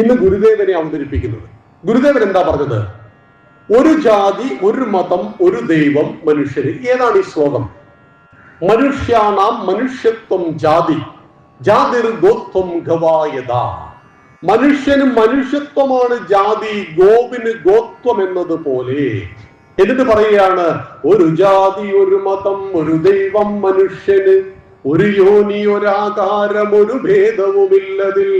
ഇന്ന് ഗുരുദേവനെ അവതരിപ്പിക്കുന്നത്. ഗുരുദേവൻ എന്താ പറഞ്ഞത്? ഒരു ജാതി ഒരു മതം ഒരു ദൈവം മനുഷ്യര് ഏതാണ് ഈ ശ്ലോകം? മനുഷ്യാണാം മനുഷ്യത്വം ജാതി. ജാതിർ ഗോത്വം ഗവായത. മനുഷ്യന് മനുഷ്യത്വമാണ് ജാതി ഗോവിന് ഗോത്വം എന്നതുപോലെ എന്നിട്ട് പറയുകയാണ് ഒരു ജാതി ഒരു മതം ഒരു ദൈവം മനുഷ്യന് ഒരു യോനി ഒരാകാരം ഒരു ഭേദവുമില്ലതിൽ.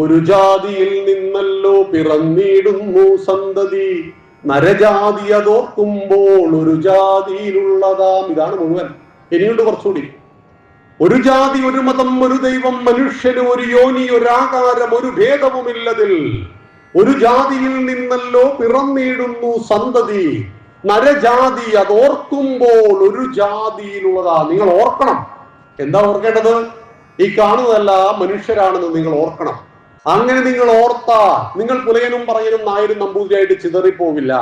ഒരു ജാതിയിൽ നിന്നല്ലോ പിറന്നിടുന്നു സന്തതി. നരജാതി അതോർക്കുമ്പോൾ ഒരു ജാതിയിലുള്ളതാം. ഇതാണ് മുഴുവൻ. ഇനിയുണ്ട് കുറച്ചുകൂടി. ഒരു ജാതി ഒരു മതം ഒരു ദൈവം മനുഷ്യന് ഒരു യോനി ഒരാകാരം ഒരു ഭേദവുമില്ലതിൽ. ഒരു ജാതിയിൽ നിന്നല്ലോ പിറന്നിടുന്നു സന്തതി. നരജാതി അതോർക്കുമ്പോൾ ഒരു ജാതിയിലുള്ളതാ. നിങ്ങൾ ഓർക്കണം. എന്താ ഓർക്കേണ്ടത്? ഈ കാണുന്നതല്ല മനുഷ്യരാണെന്ന് നിങ്ങൾ ഓർക്കണം. അങ്ങനെ നിങ്ങൾ ഓർത്ത നിങ്ങൾ പുലയനും പറയനും നായരും നമ്പൂതിരിയായിട്ട് ചിതറിപ്പോകില്ല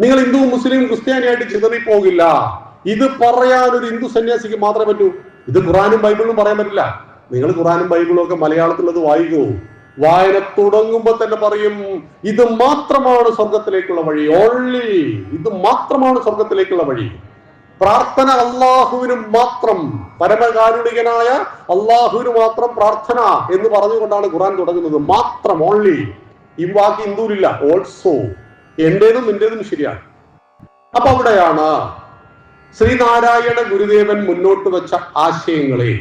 നിങ്ങൾ ഹിന്ദു മുസ്ലിം ക്രിസ്ത്യാനിയായിട്ട് ചിതറിപ്പോകില്ല ഇത് പറയാൻ ഒരു ഹിന്ദു സന്യാസിക്ക് മാത്രമേ പറ്റൂ. ഇത് ഖുറാനും ബൈബിളും പറയാൻ പറ്റില്ല. നിങ്ങൾ ഖുറാനും ബൈബിളും ഒക്കെ മലയാളത്തിലുള്ളത് വായിക്കൂ. വായന തുടങ്ങുമ്പോൾ തന്നെ പറയും ഇത് മാത്രമാണ് സ്വർഗത്തിലേക്കുള്ള വഴി. ഓൺലി ഇത് മാത്രമാണ് സ്വർഗത്തിലേക്കുള്ള വഴി. പ്രാർത്ഥന അള്ളാഹുവിന് മാത്രം പരമകാരുണികനായ അള്ളാഹുവിന് മാത്രം പ്രാർത്ഥന എന്ന് പറഞ്ഞുകൊണ്ടാണ് ഖുറാൻ തുടങ്ങുന്നത്. മാത്രം ഓൺലി ഈ വാക്ക് ഹിന്ദുവിലില്ല ഓൾസോ എന്റേതും നിന്റേതും ശരിയാണ്. അപ്പൊ അവിടെയാണ് ശ്രീനാരായണ ഗുരുദേവൻ മുന്നോട്ട് വെച്ച ആശയങ്ങളെ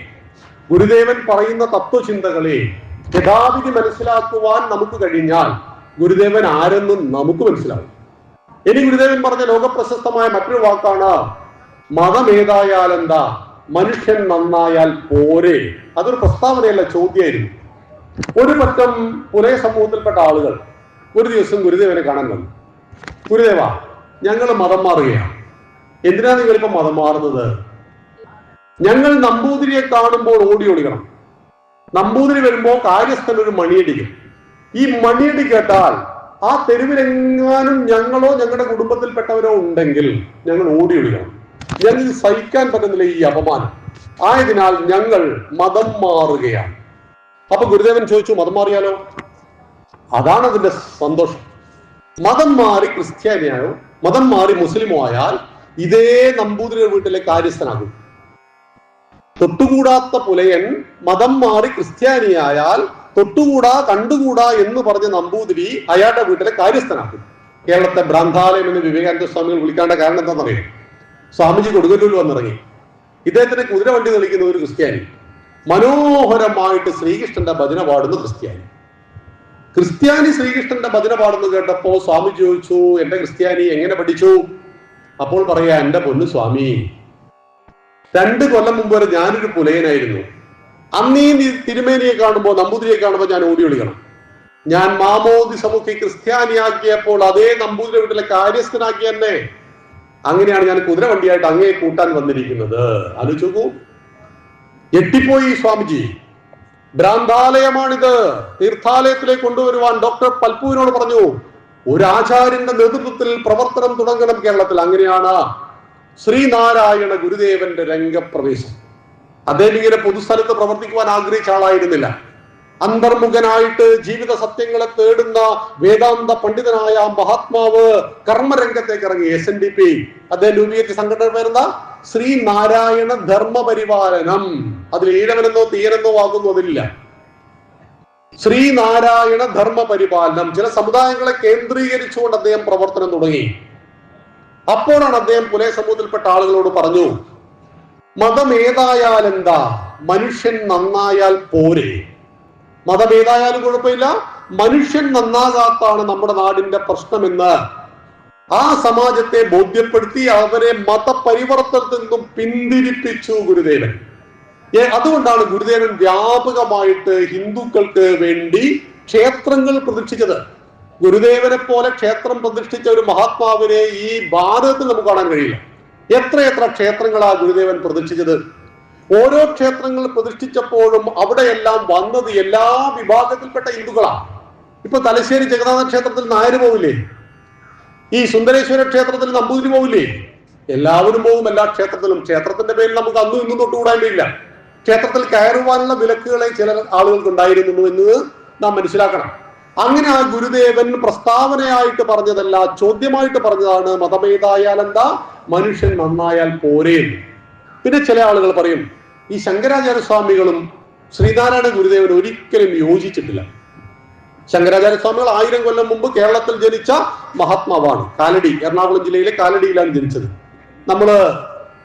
ഗുരുദേവൻ പറയുന്ന തത്വചിന്തകളെ യഥാവിധി മനസ്സിലാക്കുവാൻ നമുക്ക് കഴിഞ്ഞാൽ ഗുരുദേവൻ ആരെന്നും നമുക്ക് മനസ്സിലാവും. ഇനി ഗുരുദേവൻ പറഞ്ഞ ലോകപ്രശസ്തമായ മറ്റൊരു വാക്കാണ് മതം ഏതായാൽ എന്താ മനുഷ്യൻ നന്നായാൽ പോരെ. അതൊരു പ്രസ്താവനയല്ല ചോദ്യമായിരുന്നു ഒരു പറ്റം പുലയ സമൂഹത്തിൽപ്പെട്ട ആളുകൾ ഒരു ദിവസം ഗുരുദേവനെ കാണാൻ വന്നു. ഗുരുദേവ ഞങ്ങൾ മതം മാറുകയാണ്. എന്തിനാ നിങ്ങളിപ്പോ മതം മാറുന്നത്? ഞങ്ങൾ നമ്പൂതിരിയെ കാണുമ്പോൾ ഓടി ഓടിക്കണം നമ്പൂതിരി വരുമ്പോൾ കാര്യസ്ഥൻ ഒരു മണിയടിക്കും. ഈ മണിയടി കേട്ടാൽ ആ തെരുവിലെങ്ങാനും ഞങ്ങളോ ഞങ്ങളുടെ കുടുംബത്തിൽപ്പെട്ടവരോ ഉണ്ടെങ്കിൽ ഞങ്ങൾ ഓടി ഒളിക്കണം. ഞങ്ങൾക്ക് സഹിക്കാൻ പറ്റുന്നില്ല ഈ അപമാനം. ആയതിനാൽ ഞങ്ങൾ മതം മാറുകയാണ്. അപ്പൊ ഗുരുദേവൻ ചോദിച്ചു മതം മാറിയാലോ? അതാണ് അതിന്റെ സന്തോഷം. മതം മാറി ക്രിസ്ത്യാനിയായോ മതം മാറി മുസ്ലിമോ ആയാൽ ഇതേ നമ്പൂതിരി വീട്ടിലെ കാര്യസ്ഥനാകും. തൊട്ടുകൂടാത്ത പുലയൻ മതം മാറി ക്രിസ്ത്യാനിയായാൽ തൊട്ടുകൂടാ കണ്ടുകൂടാ എന്ന് പറഞ്ഞ നമ്പൂതിരി അയാളുടെ വീട്ടിലെ കാര്യസ്ഥനാകും. കേരളത്തെ ഭ്രാന്താലയം എന്ന് വിവേകാനന്ദ സ്വാമികൾ വിളിക്കേണ്ട കാരണം എന്താണെന്നറിയാം? സ്വാമിജി കൊടുങ്ങല്ലൂരിൽ വന്നിറങ്ങി. ഇദ്ദേഹത്തിന് കുതിര വണ്ടി തെളിക്കുന്ന ഒരു ക്രിസ്ത്യാനി. മനോഹരമായിട്ട് ശ്രീകൃഷ്ണന്റെ ഭജന പാടുന്ന ക്രിസ്ത്യാനി. ക്രിസ്ത്യാനി ശ്രീകൃഷ്ണന്റെ ഭജന പാടുന്നത് കേട്ടപ്പോ സ്വാമി ചോദിച്ചു എന്റെ ക്രിസ്ത്യാനി എങ്ങനെ പഠിച്ചു? അപ്പോൾ പറയാ എന്റെ പൊന്നു സ്വാമി രണ്ട് കൊല്ലം മുമ്പ് വരെ ഞാനൊരു പുലയനായിരുന്നു. അന്നീ തിരുമേനിയെ കാണുമ്പോൾ നമ്പൂതിരിയെ കാണുമ്പോൾ ഞാൻ ഓടി വിളിക്കണം ഞാൻ മാമോദി സമുഖി ക്രിസ്ത്യാനിയാക്കിയപ്പോൾ അതേ നമ്പൂതിരി വീട്ടിലെ കാര്യസ്ഥനാക്കി എന്നെ. അങ്ങനെയാണ് ഞാൻ കുതിര വണ്ടിയായിട്ട് അങ്ങേ കൂട്ടാൻ വന്നിരിക്കുന്നത്. ആലോചിച്ചു എട്ടിപ്പോയി സ്വാമിജി. ഭ്രാന്താലയമാണിത്. തീർത്ഥാലയത്തിലേക്ക് കൊണ്ടുവരുവാൻ ഡോക്ടർ പൽപുവിനോട് പറഞ്ഞു ഒരു ആചാര്യന്റെ നേതൃത്വത്തിൽ പ്രവർത്തനം തുടങ്ങണം കേരളത്തിൽ. അങ്ങനെയാണ് ശ്രീനാരായണ ഗുരുദേവന്റെ രംഗപ്രവേശം. അദ്ദേഹം ഇങ്ങനെ പൊതുസ്ഥലത്ത് പ്രവർത്തിക്കുവാൻ ആഗ്രഹിച്ച ആളായിരുന്നില്ല. അന്തർമുഖനായിട്ട് ജീവിത സത്യങ്ങളെ തേടുന്ന വേദാന്ത പണ്ഡിതനായ മഹാത്മാവ് കർമ്മരംഗത്തേക്ക് ഇറങ്ങി. എസ് എൻ ഡി പി അദ്ദേഹം രൂപീകരിച്ച സംഘടന പേരെന്താ? ശ്രീനാരായണ ധർമ്മ പരിപാലനം അതിൽ ഈഴവനെന്നോ തീയനെന്നോ ആകുന്നു അതില്ല ശ്രീനാരായണ ധർമ്മ പരിപാലനം ചില സമുദായങ്ങളെ കേന്ദ്രീകരിച്ചുകൊണ്ട് അദ്ദേഹം പ്രവർത്തനം തുടങ്ങി. അപ്പോഴാണ് അദ്ദേഹം പുലേ സമൂഹത്തിൽപ്പെട്ട ആളുകളോട് പറഞ്ഞു മതം ഏതായാലെന്താ? മനുഷ്യൻ നന്നായാൽ പോരെ. മതം ഏതായാലും കുഴപ്പമില്ല. മനുഷ്യൻ നന്നാകാത്താണ് നമ്മുടെ നാടിന്റെ പ്രശ്നമെന്ന്. ആ സമാജത്തെ ബോധ്യപ്പെടുത്തി അവരെ മതപരിവർത്തനത്തിൽ നിന്നും പിന്തിരിപ്പിച്ചു ഗുരുദേവൻ. അതുകൊണ്ടാണ് ഗുരുദേവൻ വ്യാപകമായിട്ട് ഹിന്ദുക്കൾക്ക് വേണ്ടി ക്ഷേത്രങ്ങൾ പ്രതിഷ്ഠിച്ചത്. ഗുരുദേവനെ പോലെ ക്ഷേത്രം പ്രതിഷ്ഠിച്ച ഒരു മഹാത്മാവിനെ ഈ ഭാരതത്തിൽ നമുക്ക് കാണാൻ കഴിയില്ല. എത്രയെത്ര ക്ഷേത്രങ്ങളാ ഗുരുദേവൻ പ്രതിഷ്ഠിച്ചത്? ഓരോ ക്ഷേത്രങ്ങൾ പ്രതിഷ്ഠിച്ചപ്പോഴും അവിടെയെല്ലാം വന്നത് എല്ലാ വിഭാഗത്തിൽപ്പെട്ട ഹിന്ദുക്കളാണ്. ഇപ്പൊ തലശ്ശേരി ജഗന്നാഥ ക്ഷേത്രത്തിൽ നായര് പോവില്ലേ? ഈ സുന്ദരേശ്വര ക്ഷേത്രത്തിൽ നമ്പൂതിരി പോവില്ലേ? എല്ലാവരും പോകും എല്ലാ ക്ഷേത്രത്തിലും. ക്ഷേത്രത്തിന്റെ പേരിൽ നമുക്ക് അന്നും ഇന്നും തൊട്ടുകൂടാനില്ല ക്ഷേത്രത്തിൽ കയറുവാനുള്ള വിലക്കുകളെ ചില ആളുകൾക്ക് ഉണ്ടായിരുന്നു എന്ന് നാം മനസ്സിലാക്കണം. അങ്ങനെ ആ ഗുരുദേവൻ പ്രസ്താവനയായിട്ട് പറഞ്ഞതല്ല ചോദ്യമായിട്ട് പറഞ്ഞതാണ് മതമേതായാൽ എന്താ? മനുഷ്യൻ നന്നായാൽ പോരേ പിന്നെ ചില ആളുകൾ പറയും ഈ ശങ്കരാചാര്യ സ്വാമികളും ശ്രീനാരായണ ഗുരുദേവൻ ഒരിക്കലും യോജിച്ചിട്ടില്ല. ശങ്കരാചാര്യ സ്വാമികൾ ആയിരം കൊല്ലം മുമ്പ് കേരളത്തിൽ ജനിച്ച മഹാത്മാവാണ്. കാലടി എറണാകുളം ജില്ലയിലെ കാലടിയിലാണ് ജനിച്ചത്. നമ്മൾ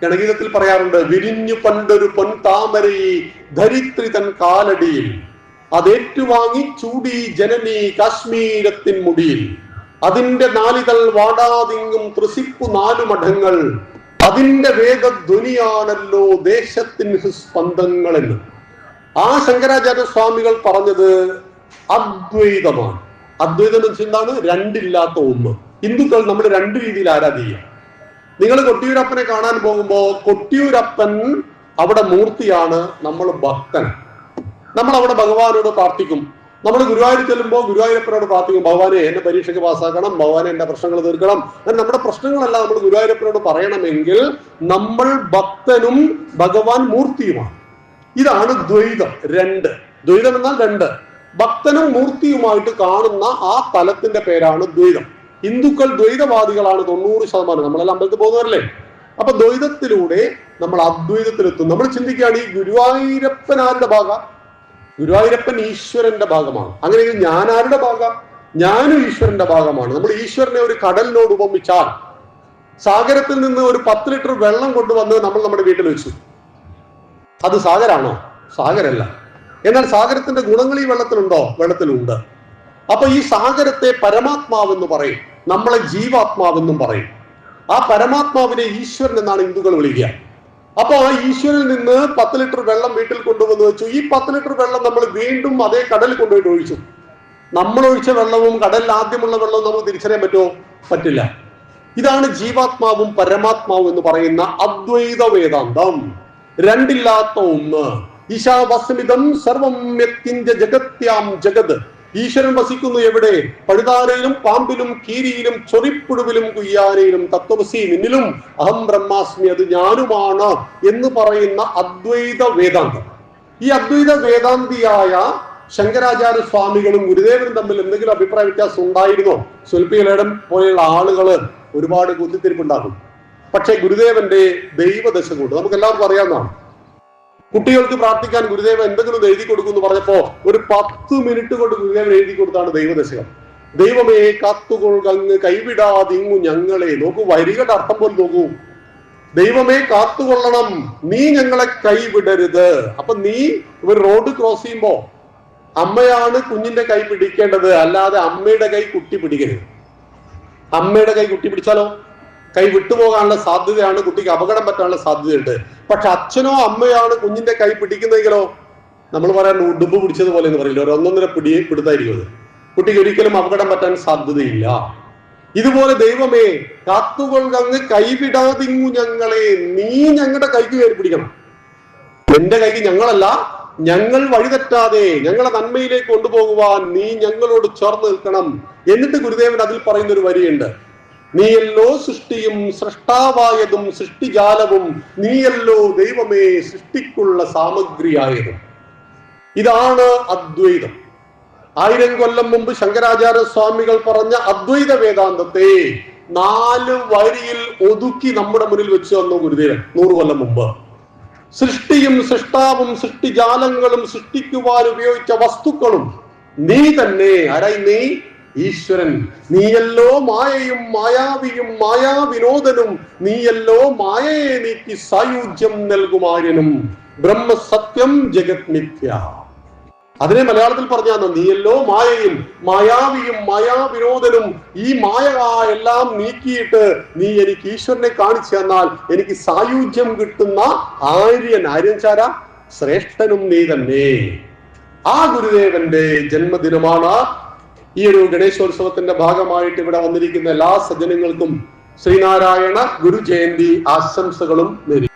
ഗണഗീതത്തിൽ പറയാറുണ്ട് വിരിഞ്ഞു പണ്ടൊരു പൊൻ താമരയി ധരിത്രി തൻ കാലടിയിൽ അതേറ്റുവാങ്ങി ചൂടി ജനനി കാശ്മീരത്തിൻ മുടിയിൽ. അതിന്റെ നാലിതൾ വാടാതിങ്ങും ത്രിസിപ്പു നാലു മഠങ്ങൾ അതിന്റെ വേഗധ്വനിയാണല്ലോ ദേശത്തിന് സ്പന്ദങ്ങൾ എന്ന് ആ ശങ്കരാചാര്യ സ്വാമികൾ പറഞ്ഞത് അദ്വൈതമാണ്. അദ്വൈതം എന്ന് വെച്ചാൽ രണ്ടില്ലാത്ത ഒന്ന്. ഹിന്ദുക്കൾ നമ്മൾ രണ്ട് രീതിയിൽ ആരാധിക്കുക. നിങ്ങൾ കൊട്ടിയൂരപ്പനെ കാണാൻ പോകുമ്പോൾ കൊട്ടിയൂരപ്പൻ അവിടെ മൂർത്തിയാണ് നമ്മൾ ഭക്തൻ. നമ്മൾ അവിടെ ഭഗവാനോട് പ്രാർത്ഥിക്കും. നമ്മൾ ഗുരുവായൂർ ചെല്ലുമ്പോൾ ഗുരുവായൂരപ്പനോട് പ്രാർത്ഥിക്കും ഭഗവാനെ എന്റെ പരീക്ഷയ്ക്ക് പാസ്സാക്കണം ഭഗവാനെ എന്റെ പ്രശ്നങ്ങൾ തീർക്കണം. അങ്ങനെ നമ്മുടെ പ്രശ്നങ്ങളെല്ലാം നമ്മൾ ഗുരുവായൂരപ്പനോട് പറയണമെങ്കിൽ നമ്മൾ ഭക്തനും ഭഗവാൻ മൂർത്തിയുമാണ്. ഇതാണ് ദ്വൈതം രണ്ട്. ദ്വൈതം എന്നാൽ രണ്ട്. ഭക്തനും മൂർത്തിയുമായിട്ട് കാണുന്ന ആ തലത്തിന്റെ പേരാണ് ദ്വൈതം. ഹിന്ദുക്കൾ ദ്വൈതവാദികളാണ് തൊണ്ണൂറ് ശതമാനം. നമ്മളെല്ലാം അമ്പലത്തിൽ പോകുന്നവരല്ലേ? അപ്പൊ ദ്വൈതത്തിലൂടെ നമ്മൾ അദ്വൈതത്തിലെത്തും. നമ്മൾ ചിന്തിക്കുകയാണ് ഈ ഗുരുവായൂരപ്പൻ ആരുടെ ഭാഗം ഗുരുവായൂരപ്പൻ ഈശ്വരന്റെ ഭാഗമാണ്. അങ്ങനെയെങ്കിൽ ഞാൻ ആരുടെ ഭാഗം? ഞാനും ഈശ്വരന്റെ ഭാഗമാണ്. നമ്മൾ ഈശ്വരനെ ഒരു കടലിനോട് ഉപമിച്ചാൽ സാഗരത്തിൽ നിന്ന് ഒരു പത്ത് ലിറ്റർ വെള്ളം കൊണ്ടുവന്ന് നമ്മൾ നമ്മുടെ വീട്ടിൽ വെച്ചു. അത് സാഗരാണോ? സാഗരല്ല. എന്നാൽ സാഗരത്തിന്റെ ഗുണങ്ങൾ ഈ വെള്ളത്തിലുണ്ടോ? വെള്ളത്തിലുണ്ട്. അപ്പൊ ഈ സാഗരത്തെ പരമാത്മാവെന്ന് പറയും. നമ്മളെ ജീവാത്മാവെന്നും പറയും. ആ പരമാത്മാവിനെ ഈശ്വരൻ എന്നാണ് ഹിന്ദുക്കൾ വിളിക്കുക. അപ്പൊ ആ ഈശ്വരിൽ നിന്ന് പത്ത് ലിറ്റർ വെള്ളം വീട്ടിൽ കൊണ്ടുവന്ന് വെച്ചു. ഈ പത്ത് ലിറ്റർ വെള്ളം നമ്മൾ വീണ്ടും അതേ കടലിൽ കൊണ്ടുപോയിട്ട് ഒഴിച്ചു. നമ്മൾ ഒഴിച്ച വെള്ളവും കടലിൽ ആദ്യമുള്ള വെള്ളവും നമുക്ക് തിരിച്ചറിയാൻ പറ്റുമോ? പറ്റില്ല. ഇതാണ് ജീവാത്മാവും പരമാത്മാവും എന്ന് പറയുന്ന അദ്വൈത വേദാന്തം. രണ്ടില്ലാത്ത ഒന്ന്. ഈശാവസ്മിതം സർവം ജഗത്യാം ജഗത്. ഈശ്വരൻ വസിക്കുന്നു എവിടെ? പഴുതാരയിലും പാമ്പിലും കീരിയിലും ചൊറിപ്പുഴുവിലും കുയ്യാനയിലും തത്വസി നിന്നിലും അഹം ബ്രഹ്മാസ്മി അത് ഞാനുമാണ് എന്ന് പറയുന്ന അദ്വൈത വേദാന്തം. ഈ അദ്വൈത വേദാന്തിയായ ശങ്കരാചാര്യ സ്വാമികളും ഗുരുദേവനും തമ്മിൽ എന്തെങ്കിലും അഭിപ്രായ വ്യത്യാസം ഉണ്ടായിരുന്നോ? സ്വൽപ്പികളേടം പോലെയുള്ള ആളുകൾ ഒരുപാട് കുത്തിത്തിരിപ്പുണ്ടാക്കും പക്ഷേ ഗുരുദേവന്റെ ദൈവദശ കൊണ്ട് നമുക്ക് എല്ലാവർക്കും അറിയാവുന്നതാണ്. കുട്ടികൾക്ക് പ്രാർത്ഥിക്കാൻ ഗുരുദേവൻ എന്തെങ്കിലും എഴുതി കൊടുക്കും എന്ന് പറഞ്ഞപ്പോ ഒരു പത്ത് മിനിറ്റ് കൊണ്ട് ഗുരുദേവൻ എഴുതി കൊടുത്താണ് ദൈവദശകം ദൈവമേ കാത്തുകൊള്ളങ്ങ് കൈവിടാതിങ്ങു ഞങ്ങളെ. നോക്കൂ വരികളുടെ അർത്ഥം പോലും നോക്കൂ. ദൈവമേ കാത്തുകൊള്ളണം. നീ ഞങ്ങളെ കൈവിടരുത്. അപ്പൊ നീ ഒരു റോഡ് ക്രോസ് ചെയ്യുമ്പോ അമ്മയാണ് കുഞ്ഞിന്റെ കൈ പിടിക്കേണ്ടത്. അല്ലാതെ അമ്മയുടെ കൈ കുട്ടി പിടിക്കരുത്. അമ്മയുടെ കൈ കുട്ടി പിടിച്ചാലോ? കൈ വിട്ടുപോകാനുള്ള സാധ്യതയാണ് കുട്ടിക്ക് അപകടം പറ്റാനുള്ള സാധ്യതയുണ്ട്. പക്ഷെ അച്ഛനോ അമ്മയാണ് കുഞ്ഞിന്റെ കൈ പിടിക്കുന്നെങ്കിലോ നമ്മൾ പറയാൻ ഉടുമ്പ് പിടിച്ചതുപോലെ എന്ന് പറയില്ല. ഒരു ഒന്നൊന്നര പിടി പിടുത്തായിരിക്കും കുട്ടിക്ക് ഒരിക്കലും അപകടം പറ്റാൻ സാധ്യതയില്ല. ഇതുപോലെ ദൈവമേ കാത്തുകൊള്ളങ്ങ് കൈവിടാതിങ്ങു ഞങ്ങളെ. നീ ഞങ്ങളുടെ കൈക്ക് കയറി പിടിക്കണം. എന്റെ കൈക്ക് ഞങ്ങളല്ല ഞങ്ങൾ വഴിതെറ്റാതെ ഞങ്ങളെ നന്മയിലേക്ക് കൊണ്ടുപോകുവാൻ നീ ഞങ്ങളോട് ചേർന്ന് നിൽക്കണം. എന്നിട്ട് ഗുരുദേവൻ അതിൽ പറയുന്ന ഒരു വരിയുണ്ട്. നീയല്ലോ സൃഷ്ടിയും സൃഷ്ടാവായതും സൃഷ്ടിജാലവും നീയല്ലോ ദൈവമേ സൃഷ്ടിക്കുള്ള സാമഗ്രിയായതും. ഇതാണ് അദ്വൈതം. ആയിരം കൊല്ലം മുമ്പ് ശങ്കരാചാര്യ സ്വാമികൾ പറഞ്ഞ അദ്വൈത വേദാന്തത്തെ നാല് വരിയിൽ ഒതുക്കി നമ്മുടെ മുന്നിൽ വെച്ച് തന്നു ഗുരുദേവൻ നൂറ് കൊല്ലം മുമ്പ്. സൃഷ്ടിയും സൃഷ്ടാവും സൃഷ്ടിജാലങ്ങളും സൃഷ്ടിക്കുവാൻ ഉപയോഗിച്ച വസ്തുക്കളും നീ തന്നെ ആരായി നീ? ഈശ്വരൻ നീയല്ലോ മായയും മായാവിയും മായാവിനോദനും നീയല്ലോ മായയെ നീക്കി സായുജ്യം നൽകുമാര്യനും ബ്രഹ്മസത്യം ജഗത് മിഥ്യ. അതിനെ മലയാളത്തിൽ പറഞ്ഞാൽ നീയല്ലോ മായയും മായാവിയും മായാവിനോദനും ഈ മായ എല്ലാം നീക്കിയിട്ട് നീ എനിക്ക് ഈശ്വരനെ കാണിച്ചു തന്നാൽ എനിക്ക് സായുജ്യം കിട്ടുന്ന ആര്യൻ. ആര്യൻ ചാര ശ്രേഷ്ഠനും നീ തന്നെ. ആ ഗുരുദേവന്റെ ജന്മദിനമാണ് ഈ ഒരു ഗണേശോത്സവത്തിന്റെ ഭാഗമായിട്ട് ഇവിടെ വന്നിരിക്കുന്ന എല്ലാ സജ്ജനങ്ങൾക്കും ശ്രീനാരായണ ഗുരു ജയന്തി ആശംസകളും നേരി